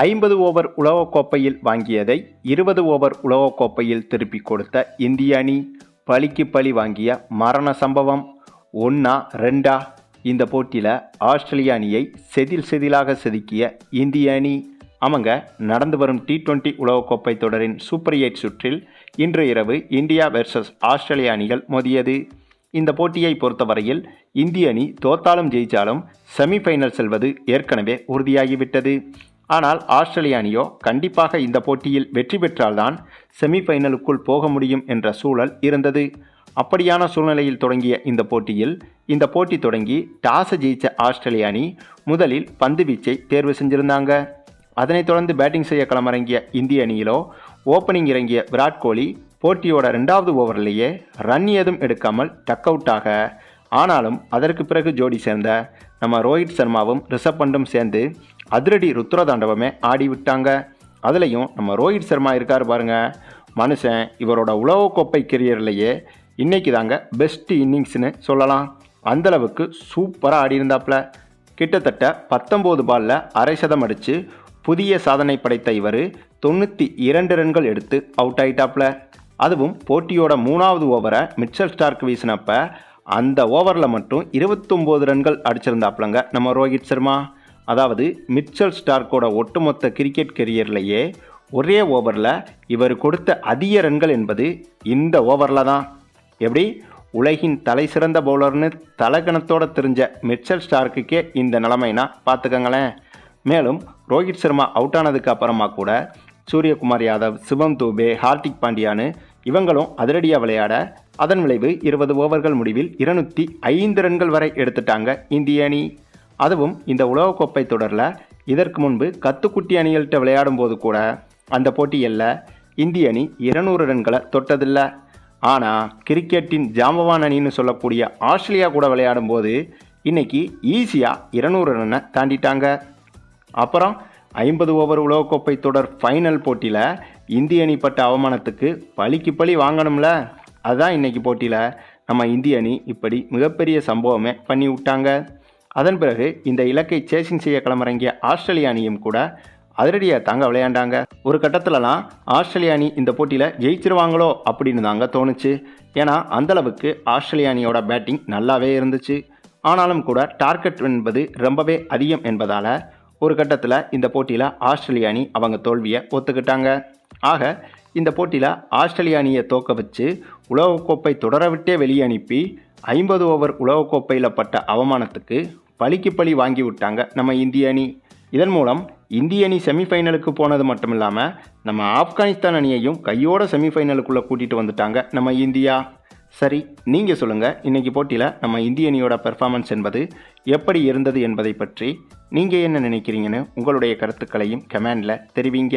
ஐம்பது ஓவர் உலகக்கோப்பையில் வாங்கியதை இருபது ஓவர் உலகக்கோப்பையில் திருப்பிக் கொடுத்த இந்திய அணி பலிக்கு பலி வாங்கிய மரண சம்பவம் ஒன்றா ரெண்டா? இந்த போட்டியில் ஆஸ்திரேலிய அணியை செதில் செதிலாக செதுக்கிய இந்திய அணி ஆமாங்க நடந்து வரும் டி டுவெண்ட்டி உலகக்கோப்பை தொடரின் சூப்பர் எயிட் சுற்றில் இன்று இரவு இந்தியா வெர்சஸ் ஆஸ்திரேலிய அணிகள் மோதியது. இந்த போட்டியை பொறுத்தவரையில் இந்திய அணி தோத்தாலும் ஜெயித்தாலும் செமிஃபைனல் செல்வது ஏற்கனவே உறுதியாகிவிட்டது. ஆனால் ஆஸ்திரேலிய அணியோ கண்டிப்பாக இந்த போட்டியில் வெற்றி பெற்றால்தான் செமிஃபைனலுக்குள் போக முடியும் என்ற சூழல் இருந்தது. அப்படியான சூழ்நிலையில் தொடங்கிய இந்த போட்டியில் இந்த போட்டி தொடங்கி டாஸை ஜெயித்த ஆஸ்திரேலிய அணி முதலில் பந்து வீச்சை தேர்வு செஞ்சிருந்தாங்க. அதனைத் தொடர்ந்து பேட்டிங் செய்ய களமிறங்கிய இந்திய அணியிலோ ஓப்பனிங் இறங்கிய விராட் கோலி போட்டியோட ரெண்டாவது ஓவரிலேயே ரன் ஏதும் எடுக்காமல் டக் அவுட்டாக ஆனாலும் அதற்கு பிறகு ஜோடி சேர்ந்த நம்ம ரோஹித் சர்மாவும் ரிஷப் பண்டும் சேர்ந்து அதிரடி ருத்ரதாண்டவமே ஆடி விட்டாங்க அதுலேயும் நம்ம ரோஹித் சர்மா இருக்கார் பாருங்கள் மனுஷன் இவரோட உலகக்கோப்பை கெரியர்லேயே இன்னைக்கு தாங்க பெஸ்ட் இன்னிங்ஸ்னு சொல்லலாம். அந்தளவுக்கு சூப்பராக ஆடியிருந்தாப்புல. கிட்டத்தட்ட பத்தொம்போது பாலில் அரை சதம் அடித்து புதிய சாதனை படைத்த இவர் தொண்ணூற்றி இரண்டு ரன்கள் எடுத்து அவுட் ஆயிட்டாப்புல. அதுவும் போட்டியோட மூணாவது ஓவரை மிச்சல் ஸ்டார்க் வீசினப்ப அந்த ஓவரில் மட்டும் இருபத்தொம்போது ரன்கள் அடிச்சிருந்தாப்லங்க நம்ம ரோஹித் சர்மா. அதாவது மிச்சல் ஸ்டார்க்கோட ஒட்டுமொத்த கிரிக்கெட் கெரியர்லேயே ஒரே ஓவரில் இவர் கொடுத்த அதிக ரன்கள் என்பது இந்த ஓவரில் தான். எப்படி? உலகின் தலை சிறந்த பவுலர்னு தலகணத்தோட தெரிஞ்ச மிச்சல் ஸ்டார்க்குக்கே இந்த நிலைமைனா பார்த்துக்கங்களேன். மேலும் ரோஹித் சர்மா அவுட் ஆனதுக்கு அப்புறமா கூட சூரியகுமார் யாதவ் சிவம் தூபே ஹார்திக் பாண்டியான்னு இவங்களும் அதிரடியாக விளையாட அதன் விளைவு இருபது ஓவர்கள் முடிவில் இருநூற்றி ஐந்து ரன்கள் வரை எடுத்துட்டாங்க இந்திய அணி. அதுவும் இந்த உலகக்கோப்பை தொடரில் இதற்கு முன்பு கத்துக்குட்டி அணிகள்கிட்ட விளையாடும் போது கூட அந்த போட்டியில் இந்திய அணி இருநூறு ரன்களை தொட்டதில்லை. ஆனால் கிரிக்கெட்டின் ஜாம்பவான் அணின்னு சொல்லக்கூடிய ஆஸ்திரேலியா கூட விளையாடும் போது இன்றைக்கி ஈஸியாக இருநூறு ரன்னை தாண்டிட்டாங்க. அப்புறம் ஐம்பது ஓவர் உலகக்கோப்பை தொடர் ஃபைனல் போட்டியில் இந்திய அணி பட்ட அவமானத்துக்கு பழிக்கு பழி வாங்கணும்ல. அதுதான் இன்றைக்கி போட்டியில் நம்ம இந்திய அணி இப்படி மிகப்பெரிய சம்பவமே பண்ணி விட்டாங்க அதன் பிறகு இந்த இலக்கை சேசிங் செய்ய களமிறங்கிய ஆஸ்திரேலிய அணியும் கூட அதிரடியாக தாங்க விளையாண்டாங்க. ஒரு கட்டத்திலலாம் ஆஸ்திரேலிய அணி இந்த போட்டியில் ஜெயிச்சிருவாங்களோ அப்படின்னு தாங்க தோணுச்சு. ஏன்னா அந்தளவுக்கு ஆஸ்திரேலிய அணியோட பேட்டிங் நல்லாவே இருந்துச்சு. ஆனாலும் கூட டார்கெட் என்பது ரொம்பவே அதிகம் என்பதால் ஒரு கட்டத்தில் இந்த போட்டியில் ஆஸ்திரேலிய அணி அவங்க தோல்வியை ஒத்துக்கிட்டாங்க. ஆக இந்த போட்டியில் ஆஸ்திரேலிய அணியை தோக்க வச்சு உலகக்கோப்பை தொடரவிட்டே வெளியே அனுப்பி ஐம்பது ஓவர் உலகக்கோப்பையில் பட்ட அவமானத்துக்கு பழிக்கு பழி வாங்கி விட்டாங்க நம்ம இந்திய அணி. இதன் மூலம் இந்திய அணி செமிஃபைனலுக்கு போனது மட்டும் இல்லாமல் நம்ம ஆப்கானிஸ்தான் அணியையும் கையோட செமிஃபைனலுக்குள்ளே கூட்டிகிட்டு வந்துட்டாங்க நம்ம இந்தியா. சரி நீங்கள் சொல்லுங்கள் இன்றைக்கி போட்டியில் நம்ம இந்திய அணியோட பெர்ஃபார்மன்ஸ் என்பது எப்படி இருந்தது என்பதை பற்றி நீங்கள் என்ன நினைக்கிறீங்கன்னு உங்களுடைய கருத்துக்களையும் கமெண்டில் தெரிவிங்க.